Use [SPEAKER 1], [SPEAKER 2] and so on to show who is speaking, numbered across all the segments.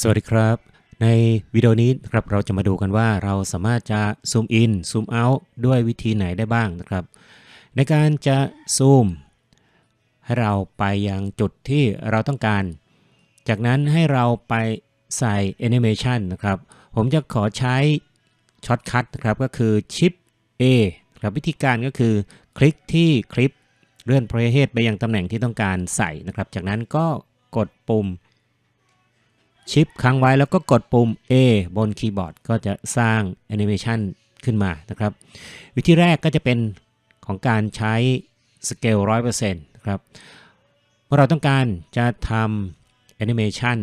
[SPEAKER 1] สวัสดีครับ ในวิดีโอนี้นะครับเราจะมาดูกันว่าเราสามารถจะซูมอินซูมเอาท์ด้วยวิธีไหนได้บ้างนะครับ ในการจะซูมให้เราไปยังจุดที่เราต้องการ จากนั้นให้เราไปใส่แอนิเมชันนะครับ ผมจะขอใช้ช็อตคัทนะครับก็คือชิป A ครับวิธีการก็คือคลิกที่คลิปเลื่อน playhead ไปยังตำแหน่งที่ต้องการใส่นะครับ จากนั้นก็กดปุ่ม ชิปค้างไว้แล้วก็กดปุ่ม A บนคีย์บอร์ดก็จะสร้างแอนิเมชันขึ้นมานะครับ วิธีแรกก็จะเป็นของการใช้สเกล100%นะครับเมื่อเราต้องการจะทำแอนิเมชัน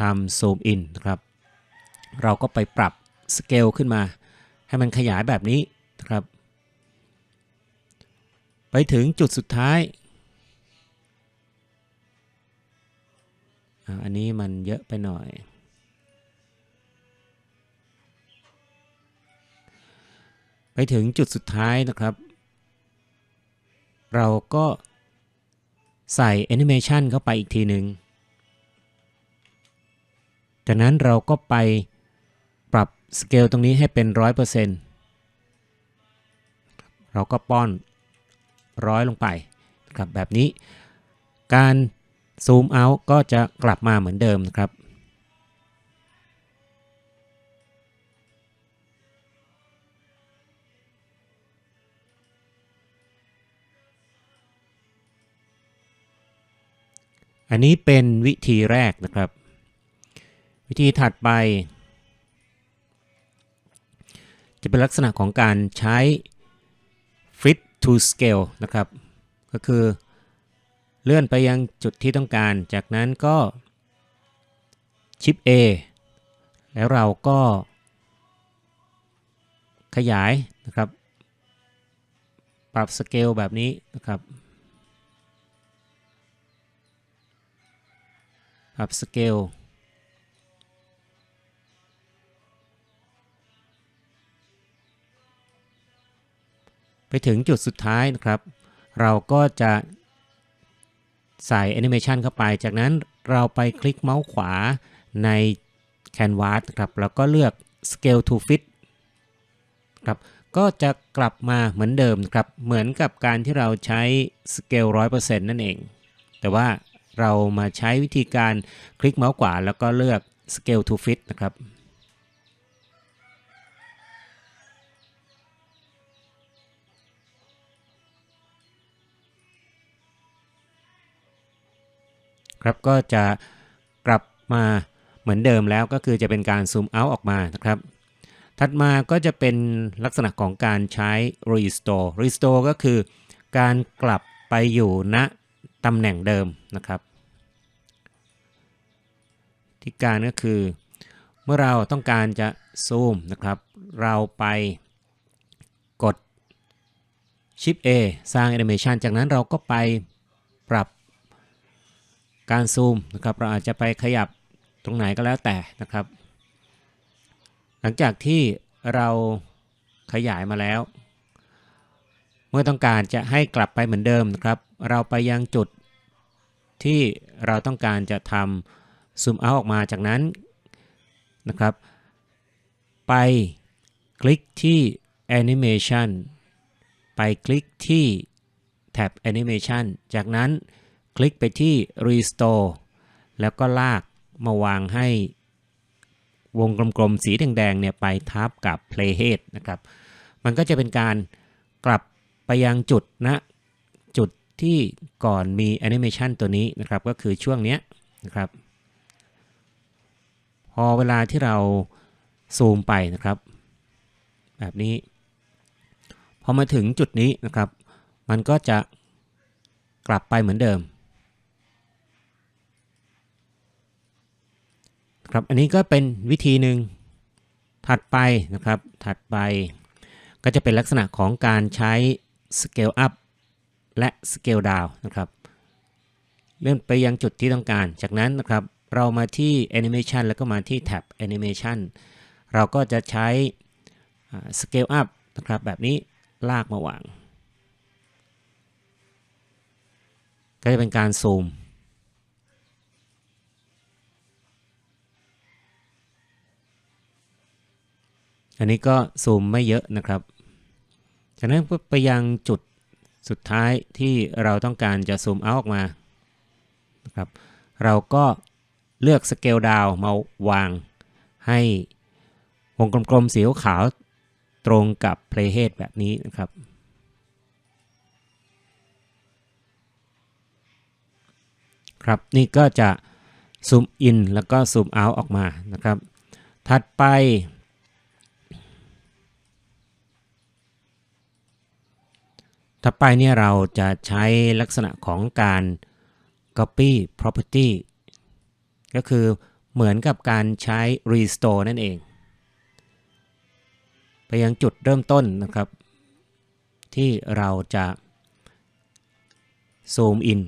[SPEAKER 1] ทำซูมอินนะครับ เราก็ไปปรับสเกลขึ้นมา ให้มันขยายแบบนี้นะครับ ไปถึงจุดสุดท้าย อันนี้มันเยอะไปหน่อย ไปถึงจุดสุดท้ายนะครับ เราก็ใส่แอนิเมชันเข้าไปอีกทีหนึ่งจากนั้นเราก็ไปปรับสเกลตรงนี้ให้เป็น 100%เราก็ป้อนร้อยลงไปนะครับแบบนี้ การ ซูมเอาก็จะกลับมาเหมือนเดิมนะครับ อันนี้เป็นวิธีแรกนะครับ วิธีถัดไป จะเป็นลักษณะของการใช้ fit to scale นะครับ ก็คือ เลื่อนไปยังจุดที่ต้องการ จากนั้นก็ชิป A แล้วเราก็ขยายนะครับ ปรับสเกลแบบนี้นะครับ ปรับสเกลไปถึงจุดสุดท้ายนะครับ เราก็จะ ใส่แอนิเมชันเข้าไป จากนั้นเราไปคลิกเมาส์ขวาใน Canvas ครับแล้วก็เลือก Scale to Fit ครับก็จะกลับมาเหมือนเดิมครับเหมือนกับการที่เราใช้ Scale 100%นั่นเอง แต่ว่าเรามาใช้วิธีการคลิกเมาส์ขวาแล้วก็เลือก Scale to Fit นะครับ ครับก็จะกลับมาเหมือนเดิมแล้วก็คือจะเป็นการซูมเอาออกมานะครับ ถัดมาก็จะเป็นลักษณะของการใช้ restore restore ก็คือการกลับไปอยู่ณตำแหน่งเดิมนะครับ ที่การก็คือ เมื่อเราต้องการจะซูมนะครับ เราไปกด Shift A สร้าง Animation จากนั้นเราก็ไปปรับ การซูมนะครับเราอาจจะไปขยับตรงไหนก็แล้วแต่นะครับ หลังจากที่เราขยายมาแล้ว เมื่อต้องการจะให้กลับไปเหมือนเดิมนะครับ เราไปยังจุดที่เราต้องการจะทำซูมเอาออกมาจากนั้นนะครับ ไปคลิกที่ Animation ไปคลิกที่แท็บ Animation จากนั้น คลิกไปที่ Restore แล้วก็ลากมาวางให้วงกลมๆ สีแดงๆเนี่ยไปทับกับ Playhead นะครับ มันก็จะเป็นการกลับไปยังจุดนะจุดที่ก่อนมี Animation ตัวนี้นะครับ ก็คือช่วงเนี้ยนะครับ พอเวลาที่เราซูมไปนะครับ แบบนี้ พอมาถึงจุดนี้นะครับ มันก็จะกลับไปเหมือนเดิม ครับ อันนี้ก็เป็นวิธีหนึ่งถัดไปนะครับ ถัดไปก็จะเป็นลักษณะของการใช้ Scale Up และ Scale Down นะครับ เลื่อนไปยังจุดที่ต้องการ จากนั้นนะครับเรามาที่ Animation แล้วก็มาที่แท็บ Animation เราก็จะใช้ Scale Up นะครับ แบบนี้ลากมาวาง ก็จะเป็นการซูม อันนี้ก็ซูมไม่เยอะนะครับ จากนั้นก็ไปยังจุดสุดท้ายที่เราต้องการจะซูมเอาออกมานะครับ เราก็เลือกสเกลดาวมาวางให้วงกลมๆสีขาวตรงกับ playhead แบบนี้นะครับ ครับนี่ก็จะซูมอินแล้วก็ซูมเอาออกมานะครับ ถัดไป ถัดไปเนี่ยเราจะใช้ลักษณะของการ copy property ก็คือเหมือนกับการใช้ restore นั่นเอง ไปยังจุดเริ่มต้นนะครับ ที่เราจะซูมอิน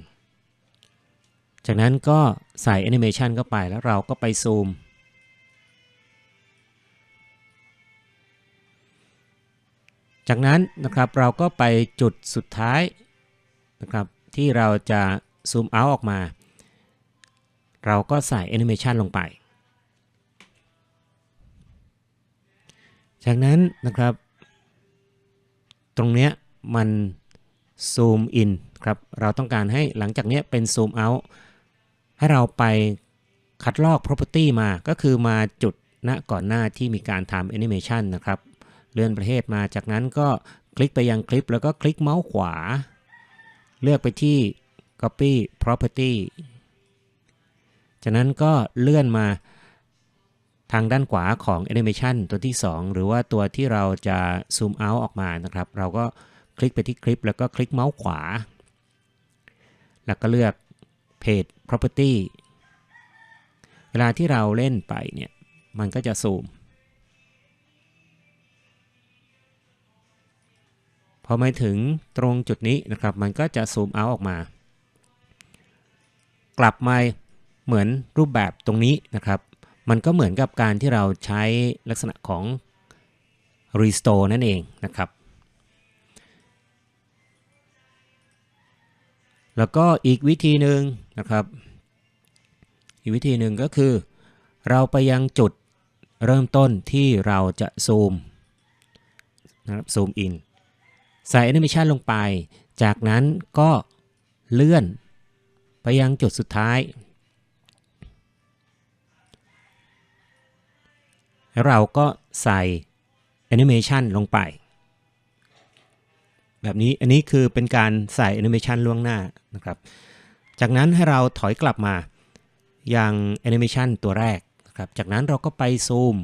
[SPEAKER 1] จากนั้นก็ใส่แอนิเมชันเข้าไปแล้วเราก็ไปซูม จากนั้นนะครับเราก็ไปจุดสุดท้ายนะครับที่เราจะซูมเอาออกมา เราก็ใส่แอนิเมชันลงไป จากนั้นนะครับ ตรงเนี้ยมันซูมอินครับเราต้องการให้หลังจากนี้เป็นซูมเอาให้เราไปคัดลอก property มาก็คือมาจุดณก่อนหน้าที่มีการทำแอนิเมชันนะครับ เลื่อนประเทศมาจากนั้นก็คลิกไปยังคลิปแล้วก็คลิกเมาส์ขวา เลือกไปที่ copy property จากนั้นก็เลื่อนมาทางด้านขวาของ animation ตัวที่ 2 หรือว่าตัวที่เราจะซูมเอาออกมานะครับ เราก็คลิกไปที่คลิป แล้วก็คลิกเมาส์ขวา แล้วก็เลือก page property เวลาที่เราเล่นไปเนี่ย มันก็จะซูม พอมาถึงตรงจุดนี้นะครับ มันก็จะซูมเอาออกมา กลับมาเหมือนรูปแบบตรงนี้นะครับ มันก็เหมือนกับการที่เราใช้ลักษณะของ restore นั่นเองนะครับ แล้วก็อีกวิธีหนึ่งนะครับ อีกวิธีหนึ่งก็คือ เราไปยังจุดเริ่มต้นที่เราจะซูมนะครับซูมอิน ใส่แอนิเมชันลงไป จากนั้นก็เลื่อนไปยังจุดสุดท้ายเราก็ใส่แอนิเมชันลงไป แบบนี้อันนี้คือเป็นการใส่แอนิเมชันล่วงหน้านะครับ จากนั้นให้เราถอยกลับมายังแอนิเมชันตัวแรกนะครับ จากนั้นเราก็ไปซูม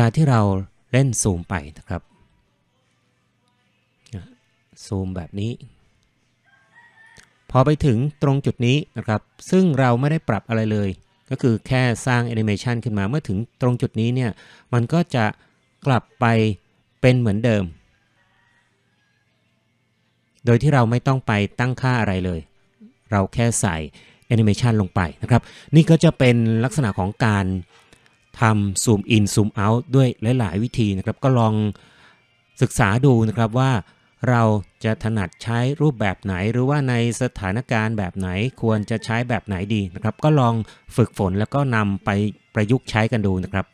[SPEAKER 1] ลาที่เราเล่นซูมไปนะครับ ซูมแบบนี้ พอไปถึงตรงจุดนี้นะครับ ซึ่งเราไม่ได้ปรับอะไรเลย ก็คือแค่สร้างแอนิเมชันขึ้นมา เมื่อถึงตรงจุดนี้เนี่ย มันก็จะกลับไปเป็นเหมือนเดิม โดยที่เราไม่ต้องไปตั้งค่าอะไรเลย เราแค่ใส่แอนิเมชันลงไปนะครับ นี่ก็จะเป็นลักษณะของการ ทำซูมอินซูมเอาท์ด้วยหลาย ๆ วิธีนะครับ ก็ลองศึกษาดูนะครับว่าเราจะถนัดใช้รูปแบบไหน หรือว่าในสถานการณ์แบบไหนควรจะใช้แบบไหนดีนะครับ ก็ลองฝึกฝนแล้วก็นำไปประยุกต์ใช้กันดูนะครับ